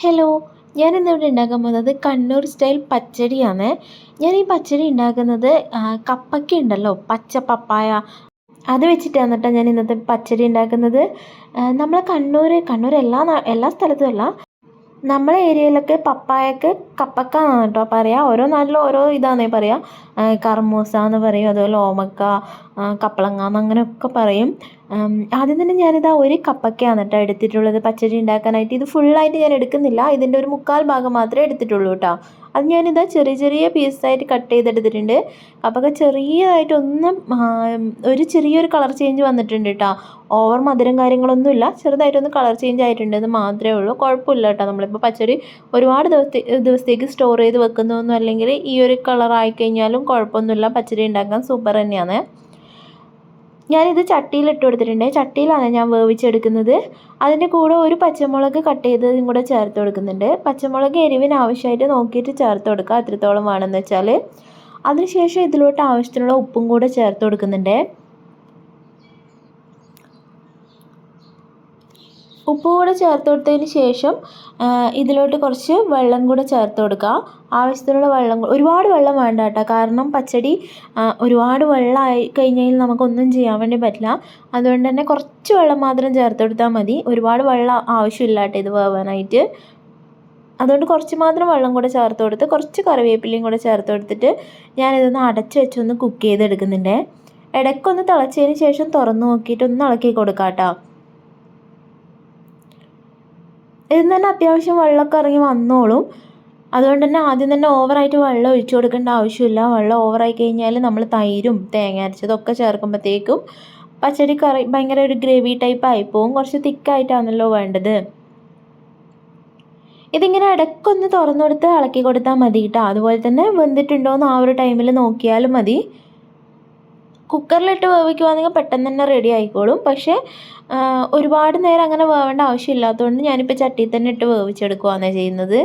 Hello ഞാൻ ഇന്നിവിടെ ഉണ്ടാക്കാൻ പോകുന്നത് കണ്ണൂർ സ്റ്റൈൽ പച്ചടിയാണ്. ഞാൻ ഈ പച്ചടി ഉണ്ടാക്കുന്നത് കപ്പയ്ക്ക ഉണ്ടല്ലോ പച്ച പപ്പായ. അത് വെച്ചിട്ടാണ് കേട്ടോ ഞാൻ ഇന്നത്തെ പച്ചടി ഉണ്ടാക്കുന്നത്. നമ്മളെ കണ്ണൂർ കണ്ണൂർ എല്ലാ എല്ലാ സ്ഥലത്തും അല്ല നമ്മളെ ഏരിയയിലൊക്കെ പപ്പായക്ക് കപ്പക്ക എന്നാണ് കേട്ടോ പറയുക ഓരോ നാട്ടിലും ഓരോ ഇതാണേ പറയുക കർമൂസ എന്ന് പറയും അതുപോലെ ഓമക്ക കപ്പളങ്ങ അങ്ങനെയൊക്കെ പറയും. ആദ്യം തന്നെ ഞാനിതാ ഒരു കപ്പക്കയാണ് കേട്ടോ എടുത്തിട്ടുള്ളത്. പച്ചടി ഉണ്ടാക്കാനായിട്ട്. ഇത് ഫുള്ളായിട്ട് ഞാൻ എടുക്കുന്നില്ല. ഇതിന്റെ ഒരു മുക്കാൽ ഭാഗം മാത്രമേ എടുത്തിട്ടുള്ളൂ കേട്ടോ. അത് ഞാനിതാ ചെറിയ ചെറിയ പീസായിട്ട് കട്ട് ചെയ്തെടുത്തിട്ടുണ്ട്. കപ്പക്ക ചെറിയതായിട്ടൊന്നും ഒരു ചെറിയൊരു കളർ ചേഞ്ച് വന്നിട്ടുണ്ട് കേട്ടോ. ഓവർ മധുരം കാര്യങ്ങളൊന്നുമില്ല. ചെറുതായിട്ടൊന്ന് കളർ ചേഞ്ച് ആയിട്ടുണ്ട്. എന്ന് മാത്രമേ ഉള്ളൂ. കുഴപ്പമില്ല കേട്ടോ. നമ്മളിപ്പോൾ പച്ചടി ഒരുപാട് ദിവസത്തെ ദിവസത്തേക്ക് സ്റ്റോർ ചെയ്ത് വെക്കുന്നതൊന്നും അല്ലെങ്കിൽ ഈ ഒരു കളർ ആയിക്കഴിഞ്ഞാലും കുഴപ്പമൊന്നുമില്ല. പച്ചടി ഉണ്ടാക്കാൻ സൂപ്പർ തന്നെയാണ്. ഞാനിത് ചട്ടിയിൽ ഇട്ട് കൊടുത്തിട്ടുണ്ട്. ചട്ടിയിലാണ് ഞാൻ വേവിച്ചെടുക്കുന്നത്. അതിന്റെ കൂടെ ഒരു പച്ചമുളക് കട്ട് ചെയ്തതും കൂടെ ചേർത്ത് കൊടുക്കുന്നുണ്ട്. പച്ചമുളക് എരിവിന് ആവശ്യമായിട്ട് നോക്കിയിട്ട് ചേർത്ത് കൊടുക്കുക. എത്രത്തോളം വേണമെന്ന് വെച്ചാൽ അതിനുശേഷം ഇതിലോട്ട് ആവശ്യത്തിനുള്ള ഉപ്പും കൂടെ ചേർത്ത് കൊടുക്കുന്നുണ്ട്. ഉപ്പ് കൂടെ ചേർത്ത് കൊടുത്തതിന് ശേഷം ഇതിലോട്ട് കുറച്ച് വെള്ളം കൂടെ ചേർത്ത് കൊടുക്കുക ആവശ്യത്തിനുള്ള വെള്ളം ഒരുപാട് വെള്ളം വേണ്ട കേട്ടോ. കാരണം പച്ചടി ഒരുപാട് വെള്ളമായി കഴിഞ്ഞാൽ നമുക്കൊന്നും ചെയ്യാൻ വേണ്ടി പറ്റില്ല. അതുകൊണ്ട് തന്നെ കുറച്ച് വെള്ളം മാത്രം ചേർത്ത് കൊടുത്താൽ മതി. ഒരുപാട് വെള്ളം ആവശ്യമില്ല കേട്ടോ ഇത് വേവാനായിട്ട്. അതുകൊണ്ട് കുറച്ച് മാത്രം വെള്ളം കൂടെ ചേർത്ത് കൊടുത്ത് കുറച്ച് കറിവേപ്പിലയും കൂടെ ചേർത്ത് കൊടുത്തിട്ട് ഞാനിതൊന്ന് അടച്ച് വെച്ചൊന്ന് കുക്ക് ചെയ്തെടുക്കുന്നുണ്ട്. ഇടയ്ക്കൊന്ന് തിളച്ചതിന് ശേഷം തുറന്ന് നോക്കിയിട്ട് ഒന്ന് ഇളക്കി കൊടുക്കാം കേട്ടോ. ഇതിൽ തന്നെ അത്യാവശ്യം വെള്ളമൊക്കെ ഇറങ്ങി വന്നോളും. അതുകൊണ്ട് തന്നെ ആദ്യം തന്നെ ഓവറായിട്ട് വെള്ളം ഒഴിച്ചു കൊടുക്കേണ്ട ആവശ്യമില്ല. വെള്ളം ഓവറായി കഴിഞ്ഞാൽ നമ്മൾ തൈരും തേങ്ങ അരച്ചതൊക്കെ ചേർക്കുമ്പോഴത്തേക്കും പച്ചടി കറി ഭയങ്കര ഒരു ഗ്രേവി ടൈപ്പ് ആയിപ്പോവും കുറച്ച് തിക്കായിട്ടാണല്ലോ വേണ്ടത്. ഇതിങ്ങനെ ഇടയ്ക്കൊന്ന് തുറന്നു കൊടുത്ത് ഇളക്കി കൊടുത്താൽ മതി കേട്ടോ. അതുപോലെ തന്നെ വെന്തിട്ടുണ്ടോ എന്ന് ആ ഒരു ടൈമിൽ നോക്കിയാലും മതി. കുക്കറിലിട്ട് വേവിക്കുവാണെങ്കിൽ പെട്ടെന്ന് തന്നെ റെഡി ആയിക്കോളും. പക്ഷേ ഒരുപാട് നേരം അങ്ങനെ വേവേണ്ട ആവശ്യമില്ലാത്തതുകൊണ്ട് ഞാനിപ്പോൾ ചട്ടിയിൽ തന്നെ ഇട്ട് വേവിച്ചെടുക്കുകയാണ് ചെയ്യുന്നത്.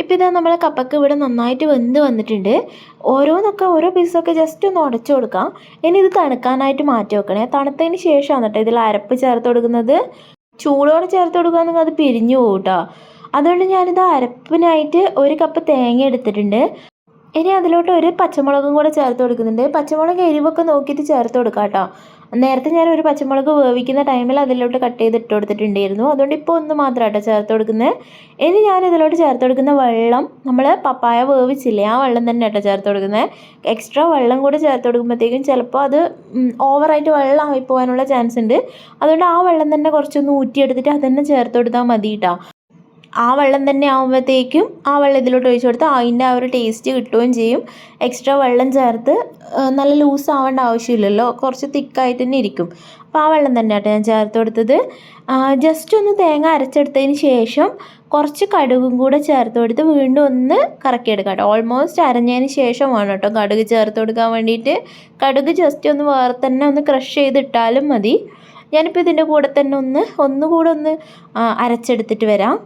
ഇപ്പം ഇതാ നമ്മളെ കപ്പക്ക് ഇവിടെ നന്നായിട്ട് വെന്ത് വന്നിട്ടുണ്ട്. ഓരോന്നൊക്കെ ഓരോ പീസൊക്കെ ജസ്റ്റ് ഒന്ന് ഉടച്ചു കൊടുക്കാം. ഇനി ഇത് തണുക്കാനായിട്ട് മാറ്റി വെക്കണേ. തണുത്തതിന് ശേഷമാണ് കേട്ടോ ഇതിൽ അരപ്പ് ചേർത്ത് കൊടുക്കുന്നത്. ചൂടോടെ ചേർത്ത് കൊടുക്കുകയാണെങ്കിൽ അത് പിരിഞ്ഞു പോകും കേട്ടോ. അതുകൊണ്ട് ഞാനിത് അരപ്പിനായിട്ട് ഒരു കപ്പ് തേങ്ങ എടുത്തിട്ടുണ്ട്. ഇനി അതിലോട്ട് ഒരു പച്ചമുളകും കൂടെ ചേർത്ത് കൊടുക്കുന്നുണ്ട്. പച്ചമുളക് എരിവൊക്കെ നോക്കിയിട്ട് ചേർത്ത് കൊടുക്കാം കേട്ടോ. നേരത്തെ ഞാൻ ഒരു പച്ചമുളക് വേവിക്കുന്ന ടൈമിൽ അതിലോട്ട് കട്ട് ചെയ്ത് ഇട്ട് കൊടുത്തിട്ടുണ്ടായിരുന്നു. അതുകൊണ്ട് ഇപ്പോൾ ഒന്ന് മാത്രം കേട്ടോ ചേർത്ത് കൊടുക്കുന്നത് ഇനി ഞാൻ ഇതിലോട്ട് ചേർത്ത് കൊടുക്കുന്ന വെള്ളം നമ്മൾ പപ്പായ വേവിച്ചില്ലേ ആ വെള്ളം തന്നെ കേട്ടോ ചേർത്ത് കൊടുക്കുന്നത് എക്സ്ട്രാ വെള്ളം കൂടെ ചേർത്ത് കൊടുക്കുമ്പോഴത്തേക്കും ചിലപ്പോൾ അത് ഓവറായിട്ട് വെള്ളമായി പോകാനുള്ള ചാൻസ് ഉണ്ട്. അതുകൊണ്ട് ആ വെള്ളം തന്നെ കുറച്ചൊന്ന് ഊറ്റിയെടുത്തിട്ട് അത് തന്നെ ചേർത്ത് കൊടുത്താൽ മതി കേട്ടോ ആ വെള്ളം തന്നെ ആകുമ്പോഴത്തേക്കും ആ വെള്ളം ഇതിലോട്ട് ഒഴിച്ച് കൊടുത്താൽ അതിന്റെ ആ ഒരു ടേസ്റ്റ് കിട്ടുകയും ചെയ്യും. എക്സ്ട്രാ വെള്ളം ചേർത്ത് നല്ല ലൂസ് ആവേണ്ട ആവശ്യമില്ലല്ലോ. കുറച്ച് തിക്കായിട്ട് തന്നെ ഇരിക്കും. അപ്പോൾ ആ വെള്ളം തന്നെ കേട്ടോ ഞാൻ ചേർത്ത് കൊടുത്തത്. ജസ്റ്റ് ഒന്ന് തേങ്ങ അരച്ചെടുത്തതിന് ശേഷം കുറച്ച് കടുകും കൂടെ ചേർത്ത് കൊടുത്ത് വീണ്ടും ഒന്ന് കറക്കിയെടുക്കാം കേട്ടോ. ഓൾമോസ്റ്റ് അരഞ്ഞതിന് ശേഷമാണ് കേട്ടോ കടുക് ചേർത്ത് കൊടുക്കാൻ വേണ്ടിയിട്ട്. കടുക് ജസ്റ്റ് ഒന്ന് വേറെ തന്നെ ഒന്ന് ക്രഷ് ചെയ്തിട്ടാലും മതി. ഞാനിപ്പോൾ ഇതിന്റെ കൂടെ തന്നെ ഒന്ന് ഒന്നുകൂടെ ഒന്ന് അരച്ചെടുത്തിട്ട് വരാം.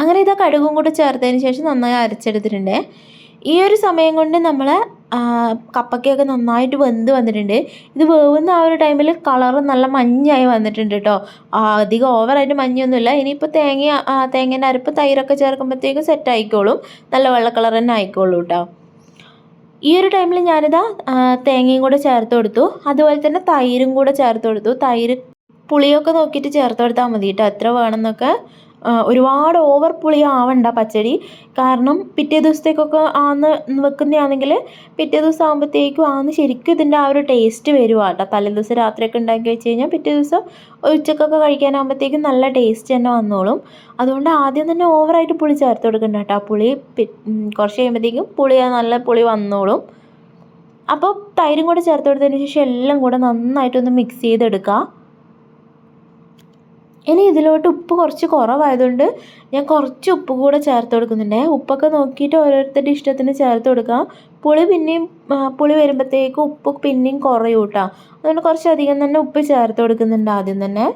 അങ്ങനെ ഇതാ കടുകും കൂടെ ചേർത്തതിന് ശേഷം നന്നായി അരച്ചെടുത്തിട്ടുണ്ട്. ഈ ഒരു സമയം കൊണ്ട് നമ്മൾ കപ്പക്കയൊക്കെ നന്നായിട്ട് വെന്ത് വന്നിട്ടുണ്ട്. ഇത് വേവുന്ന ആ ഒരു ടൈമിൽ കളർ നല്ല മഞ്ഞായി വന്നിട്ടുണ്ട് കേട്ടോ അധികം ഓവറായിട്ട് മഞ്ഞൊന്നുമില്ല. ഇനിയിപ്പോൾ തേങ്ങ തേങ്ങേന്റെ അരപ്പ് തൈരൊക്കെ ചേർക്കുമ്പോഴത്തേക്കും സെറ്റ് ആയിക്കോളും. നല്ല വെള്ള കളർ തന്നെ ആയിക്കോളൂ കേട്ടോ ഈ ഒരു ടൈമിൽ ഞാനിതാ തേങ്ങയും കൂടെ ചേർത്ത് കൊടുത്തു. അതുപോലെ തന്നെ തൈരും കൂടെ ചേർത്ത് കൊടുത്തു. തൈര് പുളിയൊക്കെ നോക്കിയിട്ട് ചേർത്ത് കൊടുത്താൽ മതി കേട്ടോ എത്ര വേണമെന്നൊക്കെ ഒരുപാട് ഓവർ പുളി ആവണ്ട പച്ചടി. കാരണം പിറ്റേ ദിവസത്തേക്കൊക്കെ ആന്ന് വെക്കുന്നതാണെങ്കിൽ പിറ്റേ ദിവസം ആകുമ്പോഴത്തേക്കും ആന്ന് ശരിക്കും ഇതിന്റെ ആ ഒരു ടേസ്റ്റ് വരുവാ കേട്ടോ. തലേ ദിവസം രാത്രിയൊക്കെ ഉണ്ടാക്കി വെച്ച് കഴിഞ്ഞാൽ പിറ്റേ ദിവസം ഉച്ചക്കൊക്കെ കഴിക്കാനാകുമ്പോഴത്തേക്കും നല്ല ടേസ്റ്റ് തന്നെ വന്നോളും. അതുകൊണ്ട് ആദ്യം തന്നെ ഓവറായിട്ട് പുളി ചേർത്ത് കൊടുക്കണ്ട കേട്ടോ. പുളി കുറച്ച് കഴിയുമ്പോഴത്തേക്കും പുളി നല്ല പുളി വന്നോളും. അപ്പോൾ തൈരും കൂടെ ചേർത്ത് കൊടുത്തതിന് ശേഷം എല്ലാം കൂടെ നന്നായിട്ടൊന്ന് മിക്സ് ചെയ്തെടുക്കുക ഇനി ഇതിലോട്ട് ഉപ്പ് കുറച്ച് കുറവായതുകൊണ്ട് ഞാൻ കുറച്ച് ഉപ്പ് കൂടെ ചേർത്ത് കൊടുക്കുന്നുണ്ട്. ഉപ്പൊക്കെ നോക്കിയിട്ട് ഓരോരുത്തരുടെ ഇഷ്ടത്തിന് ചേർത്ത് കൊടുക്കാം പുളി പിന്നെയും പുളി വരുമ്പോഴത്തേക്കും ഉപ്പ് പിന്നെയും കുറയും കേട്ടോ. അതുകൊണ്ട് കുറച്ചധികം തന്നെ ഉപ്പ് ചേർത്ത് കൊടുക്കുന്നുണ്ട് ആദ്യം തന്നെ.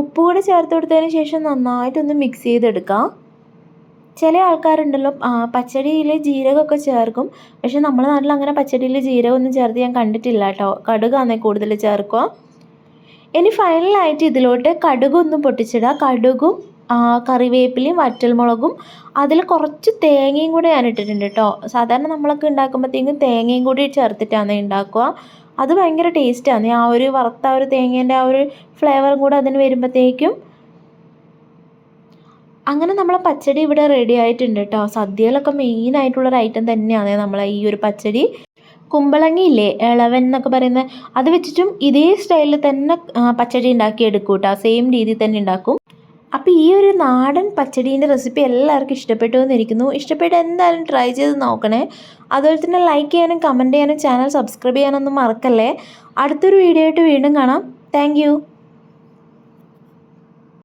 ഉപ്പ് കൂടെ ചേർത്ത് കൊടുത്തതിന് ശേഷം നന്നായിട്ടൊന്ന് മിക്സ് ചെയ്തെടുക്കാം ചില ആൾക്കാരുണ്ടല്ലോ പച്ചടിയിൽ ജീരകമൊക്കെ ചേർക്കും. പക്ഷെ നമ്മുടെ നാട്ടിൽ അങ്ങനെ പച്ചടിയിൽ ജീരകമൊന്നും ചേർത്ത് ഞാൻ കണ്ടിട്ടില്ല കേട്ടോ. കടുകാന്നേ കൂടുതൽ ചേർക്കുക. ഇനി ഫൈനലായിട്ട് ഇതിലോട്ട് കടുകൊന്നും പൊട്ടിച്ചിടുക. കടുകും കറിവേപ്പിലയും വറ്റൽമുളകും അതിൽ കുറച്ച് തേങ്ങയും കൂടെ ഞാൻ ഇട്ടിട്ടുണ്ട് കേട്ടോ. സാധാരണ നമ്മളൊക്കെ ഉണ്ടാക്കുമ്പോഴത്തേക്കും തേങ്ങയും കൂടി ചേർത്തിട്ടാണ് ഉണ്ടാക്കുക. അത് ഭയങ്കര ടേസ്റ്റാണ് ആ ഒരു വറുത്ത ആ ഒരു തേങ്ങേന്റെ ആ ഒരു ഫ്ലേവറും കൂടെ അതിന് വരുമ്പോഴത്തേക്കും അങ്ങനെ നമ്മളെ പച്ചടി ഇവിടെ റെഡി ആയിട്ടുണ്ട് കേട്ടോ. സദ്യയിലൊക്കെ മെയിൻ ആയിട്ടുള്ളൊരു ഐറ്റം തന്നെയാണ് നമ്മളെ ഈ ഒരു പച്ചടി. കുമ്പളങ്ങ ഇല്ലേ ഇളവൻ എന്നൊക്കെ പറയുന്നത് അത് വെച്ചിട്ടും ഇതേ സ്റ്റൈലിൽ തന്നെ പച്ചടി ഉണ്ടാക്കി എടുക്കും കേട്ടോ സെയിം രീതിയിൽ തന്നെ ഉണ്ടാക്കും. അപ്പോൾ ഈ ഒരു നാടൻ പച്ചടീന്റെ റെസിപ്പി എല്ലാവർക്കും ഇഷ്ടപ്പെട്ടു എന്നിരിക്കുന്നു ഇഷ്ടപ്പെട്ട് എന്തായാലും ട്രൈ ചെയ്ത് നോക്കണേ. അതുപോലെ തന്നെ ലൈക്ക് ചെയ്യാനും കമന്റ് ചെയ്യാനും ചാനൽ സബ്സ്ക്രൈബ് ചെയ്യാനൊന്നും മറക്കല്ലേ. അടുത്തൊരു വീഡിയോ ആയിട്ട് വീണ്ടും കാണാം. താങ്ക്